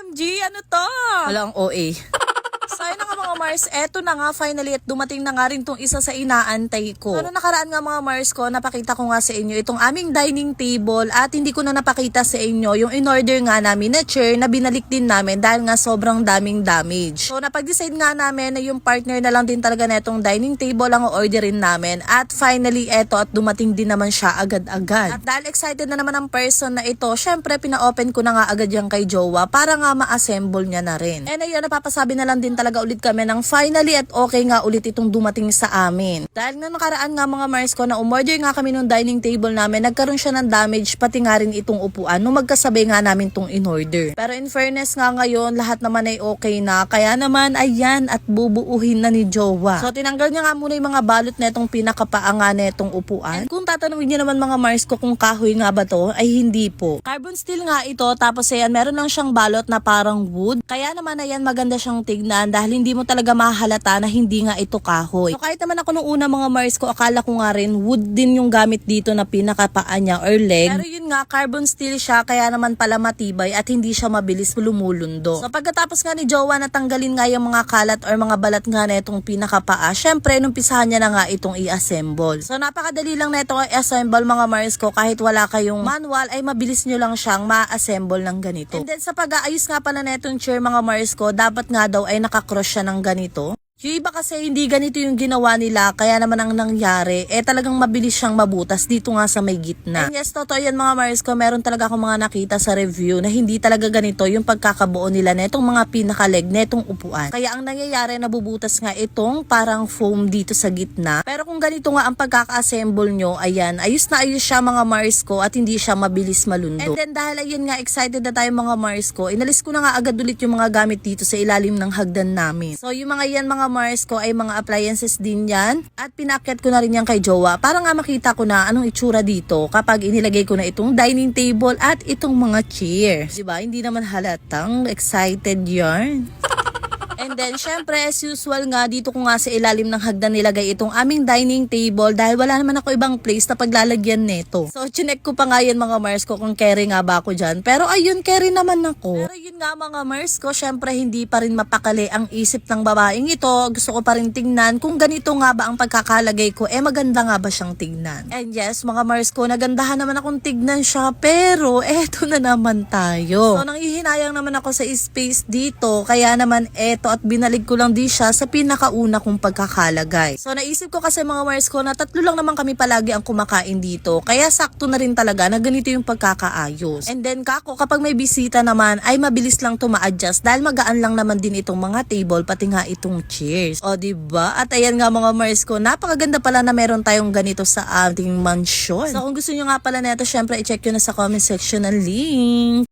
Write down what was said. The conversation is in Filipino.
OMG, ano to? Walang OA. So ayun na nga mga Mars, eto na nga finally at dumating na nga rin tong isa sa inaantay ko. Ano nakaraan nga mga Mars ko, napakita ko nga sa inyo itong aming dining table at hindi ko na napakita sa inyo yung in-order nga namin na chair na binalik din namin dahil nga sobrang daming damage. So napag-decide nga namin na yung partner na lang din talaga na itong dining table ang orderin namin at finally eto at dumating din naman siya agad-agad. At dahil excited na naman ang person na ito, syempre pina-open ko na nga agad yan kay Jowa para nga ma-assemble niya na rin. And ayun, napapasabi na lang din talaga ulit kami ng finally at okay nga ulit itong dumating sa amin. Dahil na nakaraan nga mga Mars ko na umorder nga kami ng dining table namin, nagkaroon siya ng damage pati nga rin itong upuan nung magkasabay nga namin itong in-order. Pero in fairness nga ngayon, lahat naman ay okay na. Kaya naman, ayan at bubuuhin na ni Jowa. So tinanggal niya nga muna yung mga balot na itong pinakapaanga na itong upuan. And kung tatanungin niyo naman mga Mars ko kung kahoy nga ba to, ay hindi po. Carbon steel nga ito, tapos ayan, meron lang siyang balot na parang wood. Kaya naman ayan, maganda siyang tignan dahil hindi mo talaga mahalata na hindi nga ito kahoy. So kahit naman ako nung una mga Mars ko, akala ko nga rin wood din yung gamit dito na pinakapaa niya or leg. Pero yun nga, carbon steel siya, kaya naman pala matibay at hindi siya mabilis lumulundo. So pagkatapos nga ni Jowa natanggalin nga yung mga kalat or mga balat nga na itong pinakapaa, syempre nung pisahan niya na nga itong i-assemble. So napakadali lang na itong i-assemble mga Mars ko kahit wala kayong manual ay mabilis nyo lang siyang ma-assemble ng ganito. And then sa pag-aayos nga pala na itong chair mga Mars ko, dapat nga daw ay nakakross siya ng ganito. Yung iba kasi hindi ganito yung ginawa nila, kaya naman ang nangyari, eh talagang mabilis siyang mabutas dito nga sa may gitna. And yes, totoo yan mga Mars ko, meron talaga akong mga nakita sa review na hindi talaga ganito yung pagkakabuo nila na itong mga pinakaleg na itong upuan. Kaya ang nangyayari, nabubutas nga itong parang foam dito sa gitna. Pero kung ganito nga ang pagkaka-assemble nyo, ayan, ayos na ayos siya mga Mars ko at hindi siya mabilis malundo. And then dahil ayun nga, excited na tayo mga Mars ko, inalis ko na nga agad ulit yung mga gamit dito sa ilalim ng hagdan namin. So yung mga yan mga Mars ko ay mga appliances din yan. At pinakyat ko na rin yan kay Jowa para nga makita ko na anong itsura dito kapag inilagay ko na itong dining table at itong mga chairs. Diba? Hindi naman halatang excited yarn. And then, syempre, as usual nga, dito ko nga sa ilalim ng hagdan nilagay itong aming dining table dahil wala naman ako ibang place na paglalagyan nito. So, chinek ko pa nga yan mga Mars ko kung carry nga ba ako dyan. Pero ayun, carry naman ako. Pero yun nga mga Mars ko, syempre hindi pa rin mapakali ang isip ng babaeng ito. Gusto ko pa rin tingnan kung ganito nga ba ang pagkakalagay ko, eh maganda nga ba siyang tignan. And yes, mga Mars ko, nagandahan naman akong tignan siya. Pero, eto na naman tayo. So, nanghihinayang naman ako sa space dito. Kaya naman, eto at binalig ko lang din siya sa pinakauna kong pagkakalagay. So naisip ko kasi mga Mars ko na tatlo lang naman kami palagi ang kumakain dito. Kaya sakto na rin talaga na ganito yung pagkakaayos. And then kako kapag may bisita naman ay mabilis lang to ma-adjust dahil magaan lang naman din itong mga table pati nga itong chairs. O ba? At ayan nga mga Mars ko, napakaganda pala na meron tayong ganito sa ating mansion. So kung gusto niyo nga pala nito, syempre i-check yun na sa comment section ng link.